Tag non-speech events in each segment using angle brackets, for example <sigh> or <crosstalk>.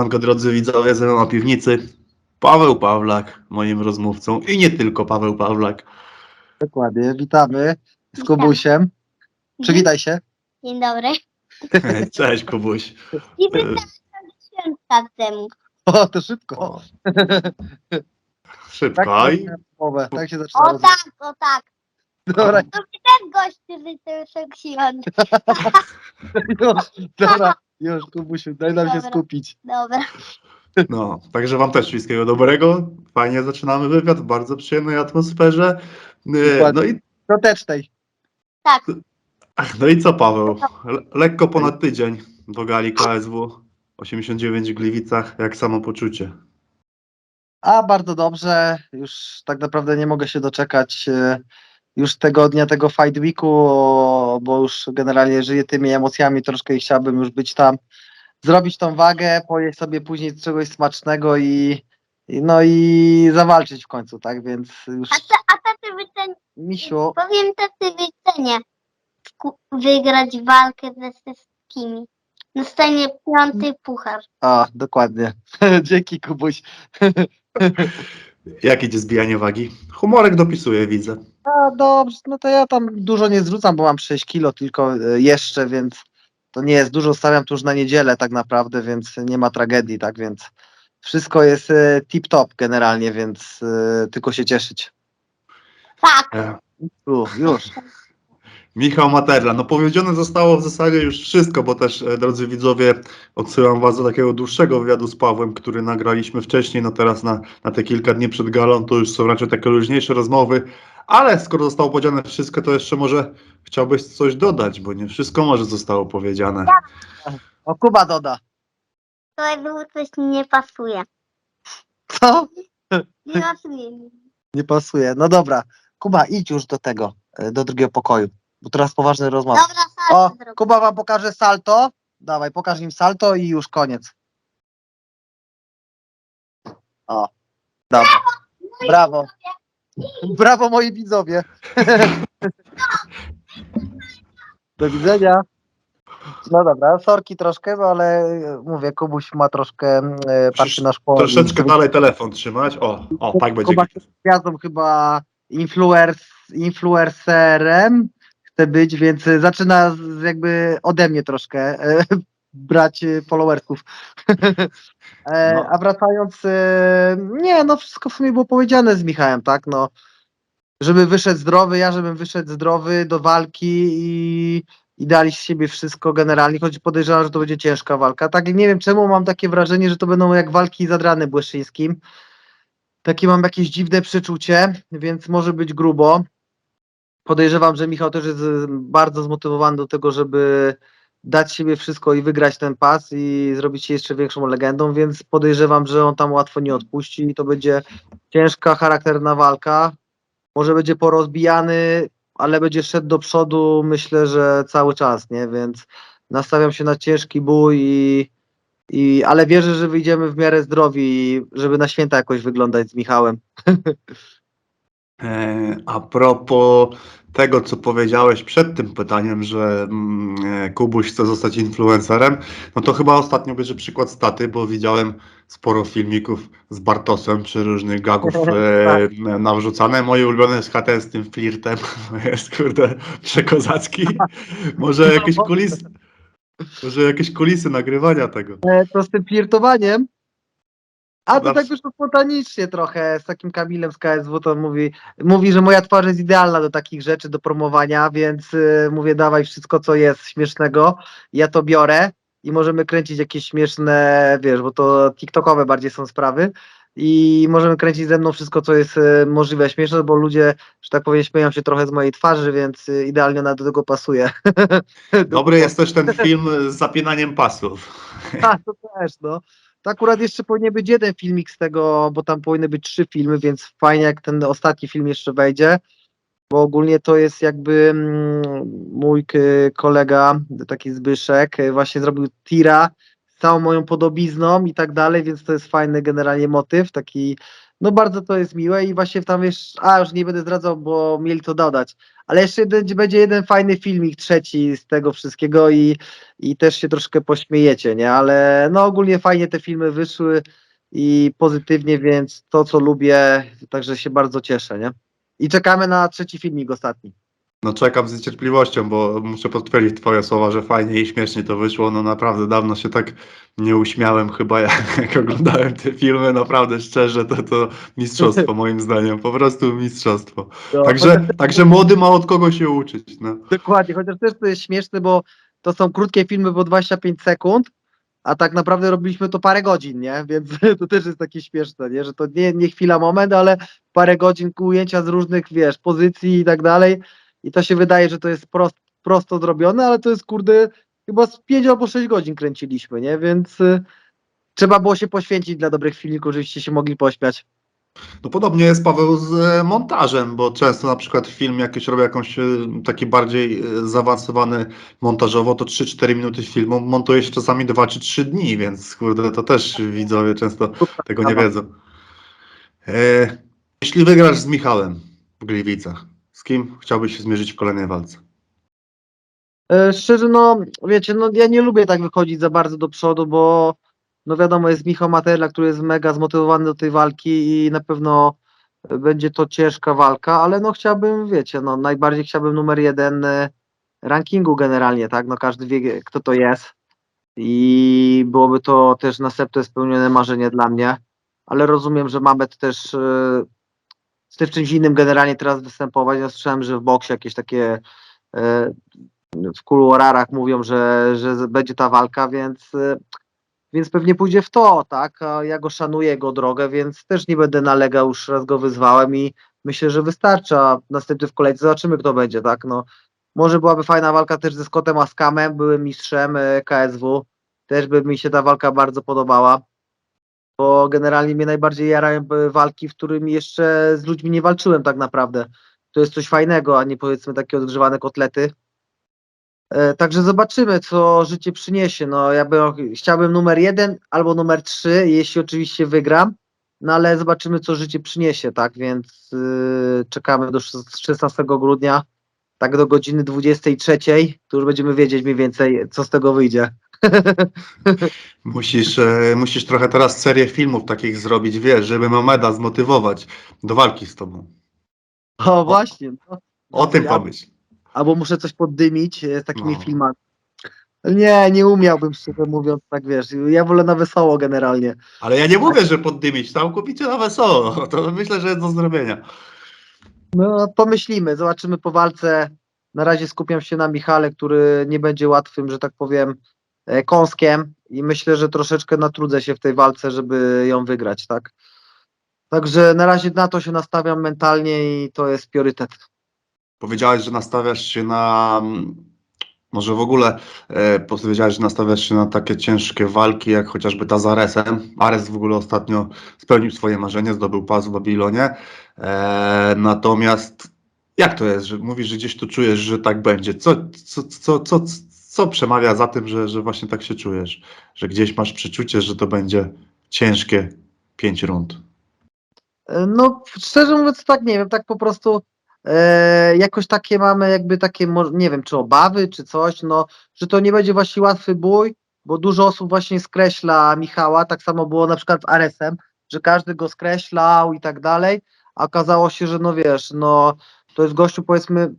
Siemanko drodzy widzowie, ze mną na piwnicy Paweł Pawlak, moim rozmówcą i nie tylko Paweł Pawlak. Dokładnie, witamy z Witam. Kubusiem. Przywitaj się. Dzień dobry. <laughs> Cześć Kubuś. I pytałem świątka temu. O, to szybko. Tak, Szybko i się rozmowę, tak się zaczyna O rozmowa. tak, o tak. Dobra, To ten gość, który to już świąt. już, dobra, już Kubusiu, daj nam się Dobra. skupić. Dobra. no, także wam też wszystkiego dobrego. Fajnie zaczynamy wywiad w bardzo przyjemnej atmosferze. Dokładnie. No i, Protecznej. Tak, no i co Paweł? Le- lekko ponad tydzień do gali KSW 89 w Gliwicach. Jak samopoczucie? A, bardzo dobrze. Już tak naprawdę nie mogę się doczekać e, już tego dnia, tego Fight Weeku, bo już generalnie żyję tymi emocjami troszkę i chciałbym już być tam, zrobić tą wagę, pojeść sobie później czegoś smacznego i no i zawalczyć w końcu, tak? Więc już a, ta, a taty wycen... misiu, powiem taty wycenię Ku- wygrać walkę ze wszystkimi. Dostanie piąty puchar. A, dokładnie. <laughs> Dzięki, Kubuś. <laughs> Jak idzie zbijanie wagi? Humorek dopisuje, widzę. A, dobrze, no to ja tam dużo nie zrzucam, bo mam 6 kilo tylko e, jeszcze, więc to nie jest dużo. Stawiam tu już na niedzielę tak naprawdę, więc nie ma tragedii, tak więc wszystko jest e, tip-top generalnie, więc e, tylko się cieszyć. Tak, E, Tu, już. Michał Materla, no powiedziane zostało w zasadzie już wszystko, bo też, e, drodzy widzowie, odsyłam was do takiego dłuższego wywiadu z Pawłem, który nagraliśmy wcześniej, no teraz na, na te kilka dni przed galą to już są raczej takie luźniejsze rozmowy, ale skoro zostało powiedziane wszystko, to jeszcze może chciałbyś coś dodać, bo nie wszystko może zostało powiedziane. O, Kuba doda. to jakby coś nie pasuje. Co? Nie pasuje. Nie pasuje. No dobra. Kuba, idź już do tego, e, do drugiego pokoju, bo teraz poważne rozmowy. Dobra, O, salto zrobię. Kuba wam pokaże salto. Dawaj, pokaż im salto i już koniec. O, dobra. Brawo. Brawo moi widzowie. <laughs> Do widzenia. No dobra, sorki troszkę, no ale e, mówię, Kubuś ma troszkę e, patrzy na szkołę. Troszeczkę dalej telefon trzymać. O, o, tak będzie. Kuba jest gwiazdą chyba influers, influencerem chce być, więc e, zaczyna z, jakby ode mnie troszkę e, <laughs> brać e, followersów. <laughs> No. A wracając, nie, no wszystko w sumie było powiedziane z Michałem, tak, no. Żeby wyszedł zdrowy, ja żebym wyszedł zdrowy do walki i, i dali z siebie wszystko generalnie, choć podejrzewam, że to będzie ciężka walka. Tak, nie wiem czemu mam takie wrażenie, że to będą jak walki z Adranem Błyszyńskim. Takie mam jakieś dziwne przeczucie, więc może być grubo. Podejrzewam, że Michał też jest y, bardzo zmotywowany do tego, żeby dać siebie wszystko i wygrać ten pas i zrobić się jeszcze większą legendą, więc podejrzewam, że on tam łatwo nie odpuści i to będzie ciężka, charakterna walka. Może będzie porozbijany, ale będzie szedł do przodu, myślę, że cały czas, nie? Więc nastawiam się na ciężki bój i, i ale wierzę, że wyjdziemy w miarę zdrowi, żeby na święta jakoś wyglądać z Michałem. <laughs> E, A propos tego, co powiedziałeś przed tym pytaniem, że mm, e, Kubuś chce zostać influencerem, no to chyba ostatnio bierze przykład staty, bo widziałem sporo filmików z Bartosem przy różnych gagów <laughs> e, nawrzucane. Moje ulubione jest HT z tym flirtem, <laughs> jest kurde przekozacki. <laughs> Może jakieś kulisy, może jakieś kulisy nagrywania tego. E, to z tym flirtowaniem. A to Zawsze. tak już to spontanicznie trochę z takim Kamilem z KSW to mówi, mówi, że moja twarz jest idealna do takich rzeczy, do promowania, więc y, mówię dawaj wszystko co jest śmiesznego, ja to biorę i możemy kręcić jakieś śmieszne, wiesz, bo to TikTokowe bardziej są sprawy i możemy kręcić ze mną wszystko co jest y, możliwe śmieszne, bo ludzie, że tak powiem, śmieją się trochę z mojej twarzy, więc y, idealnie ona do tego pasuje. <laughs> Dobry jest też ten film z zapinaniem pasów. A, <laughs> to też, no. To akurat jeszcze powinien być jeden filmik z tego, bo tam powinny być trzy filmy, więc fajnie jak ten ostatni film jeszcze wejdzie, bo ogólnie to jest jakby mm, mój kolega, taki Zbyszek, właśnie zrobił tira całą moją podobizną i tak dalej, więc to jest fajny generalnie motyw, taki, no bardzo to jest miłe i właśnie tam wiesz, a już nie będę zdradzał, bo mieli to dodać, ale jeszcze będzie, będzie jeden fajny filmik trzeci z tego wszystkiego i, i też się troszkę pośmiejecie, nie, ale no ogólnie fajnie te filmy wyszły i pozytywnie, więc to co lubię, także się bardzo cieszę, nie. I czekamy na trzeci filmik ostatni. No czekam z niecierpliwością, bo muszę potwierdzić twoje słowa, że fajnie i śmiesznie to wyszło. No naprawdę dawno się tak nie uśmiałem chyba jak, <laughs> jak oglądałem te filmy. Naprawdę szczerze, to, to mistrzostwo moim <laughs> zdaniem. Po prostu mistrzostwo. No, Także, także młody ma od kogo się uczyć. No. Dokładnie, chociaż też to jest śmieszne, bo to są krótkie filmy po 25 sekund, a tak naprawdę robiliśmy to parę godzin, nie? Więc <laughs> to też jest takie śmieszne, nie? Że to nie, nie chwila, moment, ale parę godzin ujęcia z różnych, wiesz, pozycji i tak dalej. I to się wydaje, że to jest prost, prosto zrobione, ale to jest kurde, chyba z 5 albo 6 godzin kręciliśmy, nie? Więc y, trzeba było się poświęcić dla dobrych filmików, żebyście się mogli pośmiać. No podobnie jest Paweł z e, montażem, bo często na przykład film jakiś robię jakąś e, taki bardziej e, zaawansowany montażowo, to 3-4 minuty filmu montuje się czasami 2 czy 3 dni, więc kurde, to też widzowie często tego nie wiedzą. E, jeśli wygrasz z Michałem w Gliwicach, z kim chciałbyś się zmierzyć w kolejnej walce? E, Szczerze, no wiecie, no ja nie lubię tak wychodzić za bardzo do przodu, bo no wiadomo, jest Michał Materla, który jest mega zmotywowany do tej walki i na pewno będzie to ciężka walka, ale no chciałbym, wiecie, no najbardziej chciałbym numer jeden e, rankingu generalnie, tak, no każdy wie, kto to jest i byłoby to też następne spełnione marzenie dla mnie, ale rozumiem, że Mamet też e, chce w czymś innym generalnie teraz występować, ja słyszałem, że w boksie jakieś takie e, w kuluarach mówią, że, że będzie ta walka, więc, y, więc pewnie pójdzie w to, tak? A ja go szanuję, jego drogę, więc też nie będę nalegał, już raz go wyzwałem i myślę, że wystarcza. Następny w kolejce zobaczymy, kto będzie, tak? No, może byłaby fajna walka też ze Scottem Askamem, byłem mistrzem y, KSW, też by mi się ta walka bardzo podobała, bo generalnie mnie najbardziej jarają y, walki, w którymi jeszcze z ludźmi nie walczyłem tak naprawdę. To jest coś fajnego, a nie powiedzmy takie odgrzewane kotlety. E, Także zobaczymy, co życie przyniesie. No, ja bym, chciałbym numer jeden albo numer trzy, jeśli oczywiście wygram, no ale zobaczymy, co życie przyniesie, tak? Więc yy, czekamy do szes- 16 grudnia, tak do godziny 23, to już będziemy wiedzieć mniej więcej, co z tego wyjdzie. <laughs> Musisz, e, musisz trochę teraz serię filmów takich zrobić, wiesz, żeby Mameda zmotywować do walki z tobą. O, właśnie. No. O tym Ja- pomyśl. Albo muszę coś poddymić e, z takimi No. filmami. Nie, nie umiałbym, szczerze mówiąc, tak wiesz. Ja wolę na wesoło generalnie. Ale ja nie mówię, że poddymić, całkowicie na wesoło. <laughs> To myślę, że jest do zrobienia. No, pomyślimy, zobaczymy po walce. Na razie skupiam się na Michale, który nie będzie łatwym, że tak powiem, kąskiem i myślę, że troszeczkę natrudzę się w tej walce, żeby ją wygrać, tak? Także na razie na to się nastawiam mentalnie i to jest priorytet. Powiedziałeś, że nastawiasz się na. mm, Może w ogóle e, powiedziałeś, że nastawiasz się na takie ciężkie walki, jak chociażby ta z Aresem. Ares w ogóle ostatnio spełnił swoje marzenie, zdobył pas w Babilonie. E, natomiast jak to jest, że mówisz, że gdzieś tu czujesz, że tak będzie? Co, co, co, co, co przemawia za tym, że, że właśnie tak się czujesz? Że gdzieś masz przeczucie, że to będzie ciężkie pięć rund. E, No, szczerze mówiąc, tak nie wiem, tak po prostu e, jakoś takie mamy, jakby takie, nie wiem, czy obawy, czy coś, no, że to nie będzie właśnie łatwy bój, bo dużo osób właśnie skreśla Michała, tak samo było na przykład z Aresem, że każdy go skreślał i tak dalej, a okazało się, że no wiesz, no, to jest gościu powiedzmy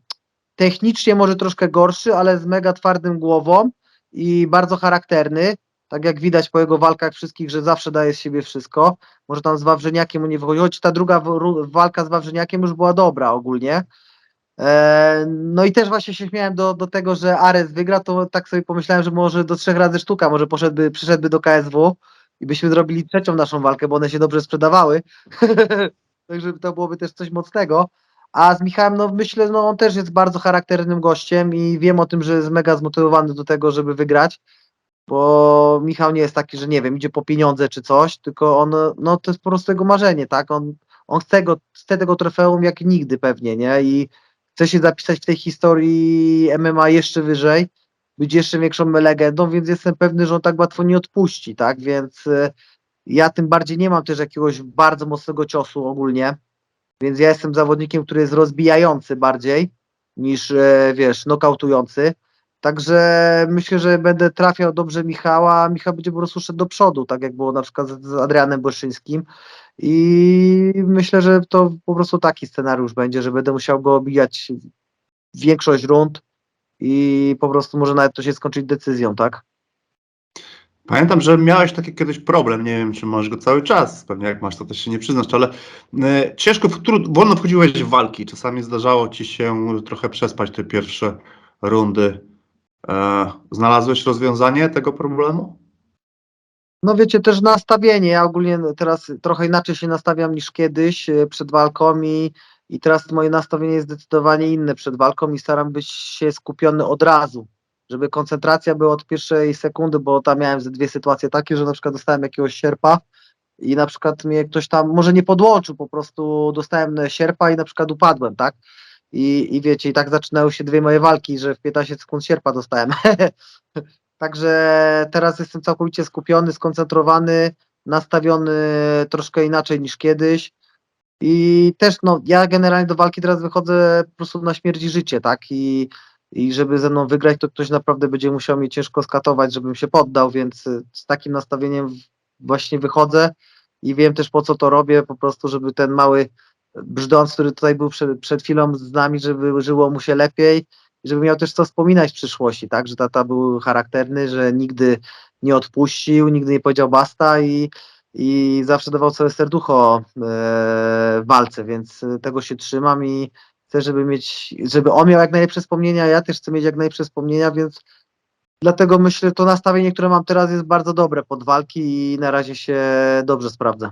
technicznie może troszkę gorszy, ale z mega twardym głową i bardzo charakterny, tak jak widać po jego walkach wszystkich, że zawsze daje z siebie wszystko może tam z Wawrzyniakiem nie wychodzi, choć ta druga walka z Wawrzyniakiem już była dobra ogólnie. E, no i też właśnie się śmiałem do, do tego, że Ares wygra, to tak sobie pomyślałem, że może do trzech razy sztuka, może poszedłby, przyszedłby do KSW i byśmy zrobili trzecią naszą walkę, bo one się dobrze sprzedawały. <laughs> Także to byłoby też coś mocnego. A z Michałem, no myślę, no on też jest bardzo charakternym gościem i wiem o tym, że jest mega zmotywowany do tego, żeby wygrać bo Michał nie jest taki, że nie wiem, idzie po pieniądze czy coś, tylko on, no to jest po prostu jego marzenie, tak, on, on chce, go, chce tego trofeum jak nigdy pewnie, nie, i chce się zapisać w tej historii MMA jeszcze wyżej być jeszcze większą legendą, więc jestem pewny, że on tak łatwo nie odpuści, tak? Więc e, ja tym bardziej nie mam też jakiegoś bardzo mocnego ciosu ogólnie, więc ja jestem zawodnikiem, który jest rozbijający bardziej niż, e, wiesz, nokautujący. Także myślę, że będę trafiał dobrze Michała, a Michał będzie po prostu szedł do przodu, tak jak było na przykład z Adrianem Błyszyńskim. I myślę, że to po prostu taki scenariusz będzie, że będę musiał go obijać większość rund i po prostu może nawet to się skończyć decyzją, tak? Pamiętam, że miałeś taki kiedyś problem, nie wiem, czy masz go cały czas, pewnie jak masz, to też się nie przyznasz, ale e, ciężko, w, tru, wolno wchodziłeś w walki, czasami zdarzało ci się trochę przespać te pierwsze rundy. E, znalazłeś rozwiązanie tego problemu? No wiecie, też nastawienie. Ja ogólnie teraz trochę inaczej się nastawiam niż kiedyś e, przed walką i, i teraz moje nastawienie jest zdecydowanie inne przed walką i staram być się skupiony od razu, żeby koncentracja była od pierwszej sekundy, bo tam miałem ze dwie sytuacje takie, że na przykład dostałem jakiegoś sierpa i na przykład mnie ktoś tam może nie podłączył, po prostu dostałem sierpa i na przykład upadłem, tak? I, I wiecie, i tak zaczynały się dwie moje walki, że w 15 sekund sierpa dostałem. <laughs> Także teraz jestem całkowicie skupiony, skoncentrowany, nastawiony troszkę inaczej niż kiedyś. I też no, ja generalnie do walki teraz wychodzę po prostu na śmierć i życie, tak? I, I żeby ze mną wygrać, to ktoś naprawdę będzie musiał mnie ciężko skatować, żebym się poddał, więc y, z takim nastawieniem właśnie wychodzę i wiem też po co to robię, po prostu, żeby ten mały brzdąc, który tutaj był przed, przed chwilą z nami, żeby żyło mu się lepiej, i żeby miał też co wspominać w przyszłości, tak, że tata był charakterny, że nigdy nie odpuścił, nigdy nie powiedział basta i, i zawsze dawał całe serducho e, w walce, więc e, tego się trzymam i chcę, żeby mieć, żeby on miał jak najlepsze wspomnienia, ja też chcę mieć jak najlepsze wspomnienia, więc dlatego myślę, to nastawienie, które mam teraz jest bardzo dobre pod walki i na razie się dobrze sprawdza.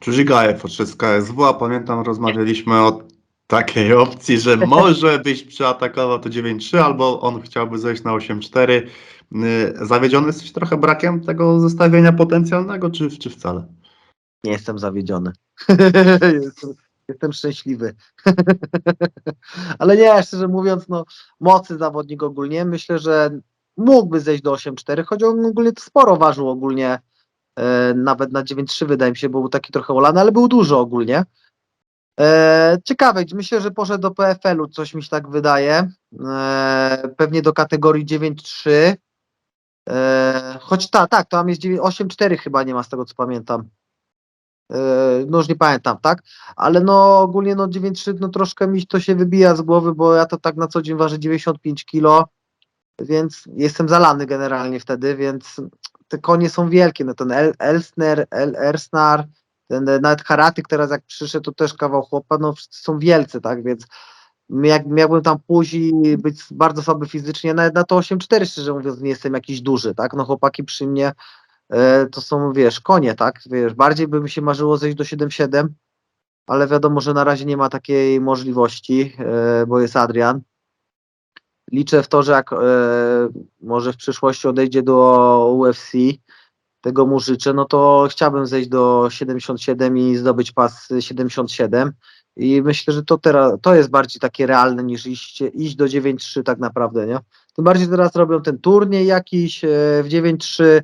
Czuzigajew od KSW, a pamiętam, rozmawialiśmy o takiej <laughs> opcji, że może byś przeatakował to 9-3, albo on chciałby zejść na 8-4. Y, Zawiedziony jesteś trochę brakiem tego zestawienia potencjalnego, czy, czy wcale? Nie jestem zawiedziony. jestem, <laughs> <laughs> jestem szczęśliwy. <laughs> Ale nie, szczerze mówiąc, no, mocny zawodnik ogólnie. Myślę, że mógłby zejść do 8-4, choć on ogólnie to sporo ważył ogólnie. E, nawet na 9-3 wydaje mi się, był taki trochę olany, ale był dużo ogólnie. E, ciekawe, myślę, że poszedł do PFL-u, coś mi się tak wydaje. E, pewnie do kategorii 9-3. E, choć ta, tak, to tam jest 9 8-4 chyba nie ma z tego co pamiętam. E, no już nie pamiętam, tak? Ale no ogólnie no 9-3 no troszkę mi to się wybija z głowy, bo ja to tak na co dzień ważę 95 kilo, więc jestem zalany generalnie wtedy, więc te konie są wielkie, no ten El, Elsner, El, Ersnar, ten e, nawet Haratyk teraz jak przyszedł, to też kawał chłopa, no są wielcy, tak, więc jak miałbym tam i być bardzo słaby fizycznie, nawet na to 8-4 szczerze mówiąc nie jestem jakiś duży, tak, no chłopaki przy mnie to są, wiesz, konie, tak, wiesz, bardziej by mi się marzyło zejść do 7-7, ale wiadomo, że na razie nie ma takiej możliwości, e, bo jest Adrian. Liczę w to, że jak e, może w przyszłości odejdzie do UFC, tego mu życzę, no to chciałbym zejść do 77 i zdobyć pas 77 i myślę, że to teraz, to jest bardziej takie realne niż iść, iść do 9-3 tak naprawdę, nie? Tym bardziej teraz robią ten turniej jakiś e, w 9-3,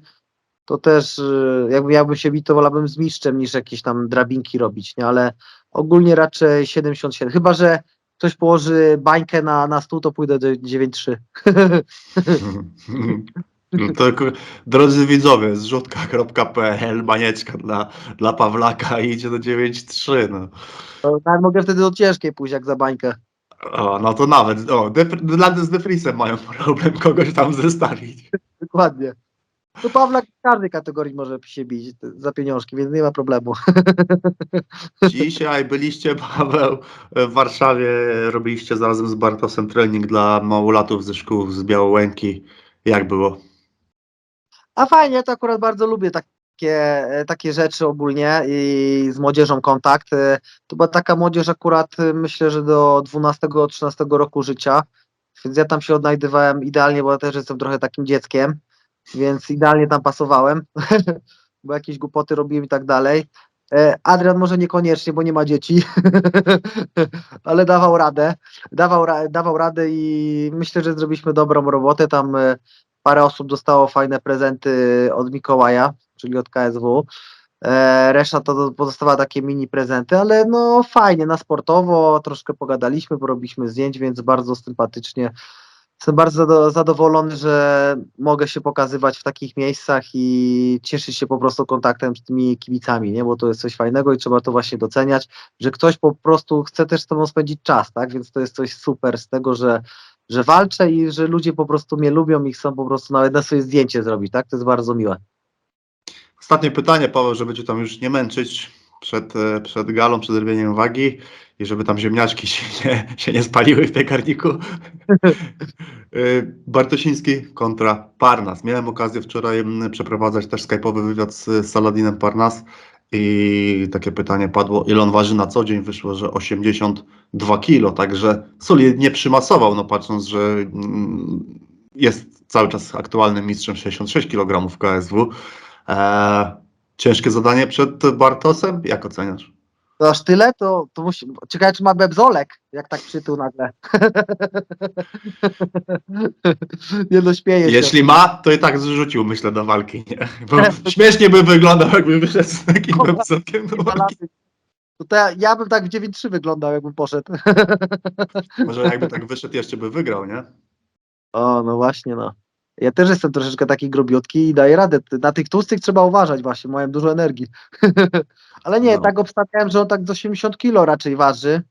to też e, jakby miałbym się bić, to wolałbym z mistrzem niż jakieś tam drabinki robić, nie? Ale ogólnie raczej 77, chyba, że ktoś położy bańkę na, na stół, to pójdę do 9-3. <laughs> No to, drodzy widzowie, zrzutka.pl, banieczka dla, dla Pawlaka i idzie do 9-3. No. Nawet mogę wtedy do ciężkiej pójść jak za bańkę. O, no to nawet, o, def- z Defrisem mają problem kogoś tam zestawić. Dokładnie. To Pawlak w każdej kategorii może się bić za pieniążki, więc nie ma problemu. <laughs> Dzisiaj byliście, Paweł, w Warszawie, robiliście zarazem z Bartosem trening dla małolatów ze szkół z Białołęki. Jak było? A fajnie, to akurat bardzo lubię takie, takie rzeczy ogólnie i z młodzieżą kontakt. To była taka młodzież akurat myślę, że do 12-13 roku życia, więc ja tam się odnajdywałem idealnie, bo ja też jestem trochę takim dzieckiem, więc idealnie tam pasowałem, <laughs> bo jakieś głupoty robiłem i tak dalej. E, Adrian może niekoniecznie, bo nie ma dzieci, <laughs> ale dawał radę. Dawał, ra- dawał radę i myślę, że zrobiliśmy dobrą robotę. Tam e, parę osób dostało fajne prezenty od Mikołaja, czyli od KSW. E, Reszta to pozostawała takie mini prezenty, ale no fajnie, na sportowo, troszkę pogadaliśmy, porobiliśmy zdjęć, więc bardzo sympatycznie. Jestem bardzo zado- zadowolony, że mogę się pokazywać w takich miejscach i cieszyć się po prostu kontaktem z tymi kibicami, nie? bo to jest coś fajnego i trzeba to właśnie doceniać, że ktoś po prostu chce też z tobą spędzić czas, tak? Więc to jest coś super z tego, że, że walczę i że ludzie po prostu mnie lubią i chcą po prostu nawet na swoje zdjęcie zrobić, tak? To jest bardzo miłe. Ostatnie pytanie, Paweł, żeby cię tam już nie męczyć przed, e, przed galą, przed robieniem wagi i żeby tam ziemniaczki się <laughs> nie, się nie spaliły w piekarniku. Y, <laughs> Bartosiński kontra Parnas. Miałem okazję wczoraj mm, przeprowadzać też skype'owy wywiad z Saladinem Parnas i takie pytanie padło, ile on waży na co dzień? Wyszło, że 82 kilo, także solidnie przymasował, no patrząc, że mm, jest cały czas aktualnym mistrzem 66 kg KSW. Eee, ciężkie zadanie przed Bartosem? Jak oceniasz? To aż tyle, to, to musi. Ciekawe, czy ma bebzolek, jak tak przytył nagle. <laughs> nie śmieję się. Jeśli ma, to i tak zrzucił, myślę, do walki. Nie? Bo <laughs> śmiesznie by wyglądał, jakby wyszedł z takim websokiem do walki. To te, ja bym tak w 9-3 wyglądał, jakbym poszedł. Może jakby tak wyszedł, jeszcze by wygrał, nie? O, no właśnie, no. Ja też jestem troszeczkę taki grubiutki i daję radę. Na tych tłustych trzeba uważać właśnie, mają dużo energii. <laughs> Ale nie, No. tak obstawiałem, że on tak z 80 kilo raczej waży.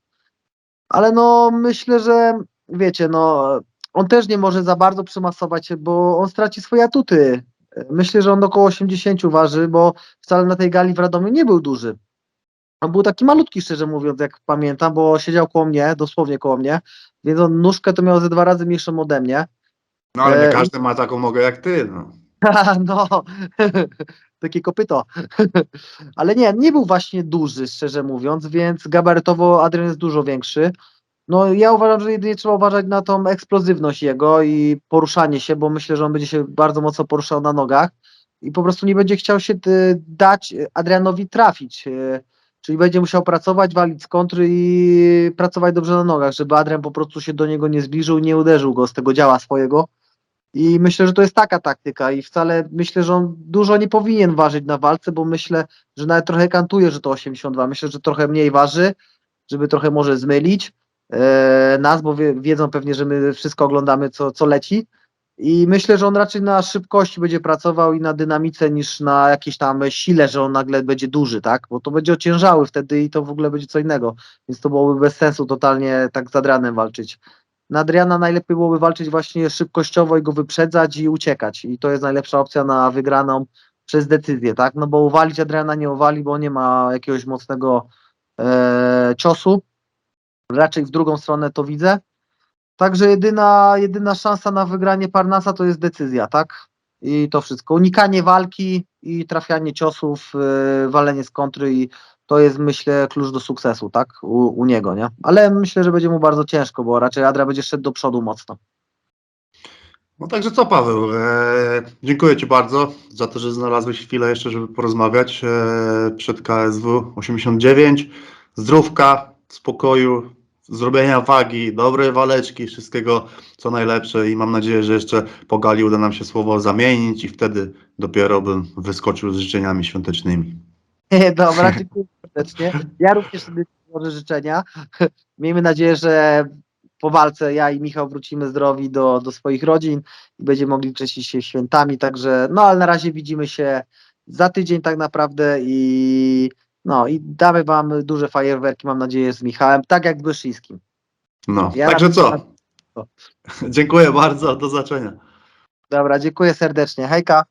Ale no myślę, że wiecie, no on też nie może za bardzo przymasować się, bo on straci swoje atuty. Myślę, że on około 80 waży, bo wcale na tej gali w Radomiu nie był duży. On był taki malutki, szczerze mówiąc, jak pamiętam, bo siedział koło mnie, dosłownie koło mnie, więc on nóżkę to miał ze dwa razy mniejszą ode mnie. No ale nie E, każdy ma taką nogę jak ty, no. <laughs> no, <laughs> takie kopyto. <laughs> Ale nie, nie był właśnie duży, szczerze mówiąc, więc gabarytowo Adrian jest dużo większy. No ja uważam, że jedynie trzeba uważać na tą eksplozywność jego i poruszanie się, bo myślę, że on będzie się bardzo mocno poruszał na nogach i po prostu nie będzie chciał się y, dać Adrianowi trafić. y, Czyli będzie musiał pracować, walić z kontry i pracować dobrze na nogach, żeby Adrian po prostu się do niego nie zbliżył, nie uderzył go z tego działa swojego. I myślę, że to jest taka taktyka i wcale myślę, że on dużo nie powinien ważyć na walce, bo myślę, że nawet trochę kantuje, że to 82. Myślę, że trochę mniej waży, żeby trochę może zmylić e, nas, bo wie, wiedzą pewnie, że my wszystko oglądamy, co, co leci. I myślę, że on raczej na szybkości będzie pracował i na dynamice niż na jakiejś tam sile, że on nagle będzie duży, tak? Bo to będzie ociężały wtedy i to w ogóle będzie co innego. Więc to byłoby bez sensu totalnie tak z Adrianem walczyć na Adriana najlepiej byłoby walczyć właśnie szybkościowo i go wyprzedzać i uciekać. I to jest najlepsza opcja na wygraną przez decyzję, tak? No bo uwalić Adriana nie uwali, bo nie ma jakiegoś mocnego e, ciosu. Raczej w drugą stronę to widzę. Także jedyna, jedyna szansa na wygranie Parnasa to jest decyzja, tak? I to wszystko. Unikanie walki i trafianie ciosów, e, walenie z kontry i to jest myślę klucz do sukcesu, tak? U, u niego, nie? Ale myślę, że będzie mu bardzo ciężko, bo raczej Adria będzie szedł do przodu mocno. No także co, Paweł? E, dziękuję Ci bardzo za to, że znalazłeś chwilę jeszcze, żeby porozmawiać e, przed KSW 89. Zdrówka, spokoju, zrobienia wagi, dobrej waleczki, wszystkiego co najlepsze i mam nadzieję, że jeszcze po gali uda nam się słowo zamienić i wtedy dopiero bym wyskoczył z życzeniami świątecznymi. <laughs> Dobra, dziękuję serdecznie. Ja również sobie złożę życzenia. <laughs> Miejmy nadzieję, że po walce ja i Michał wrócimy zdrowi do, do swoich rodzin i będziemy mogli cieszyć się świętami, także no ale na razie widzimy się za tydzień tak naprawdę i no i damy wam duże fajerwerki, mam nadzieję, z Michałem, tak jak z Wyszyńskim. No, Ja także co? <laughs> Dziękuję bardzo, do zobaczenia. Dobra, dziękuję serdecznie. Hejka.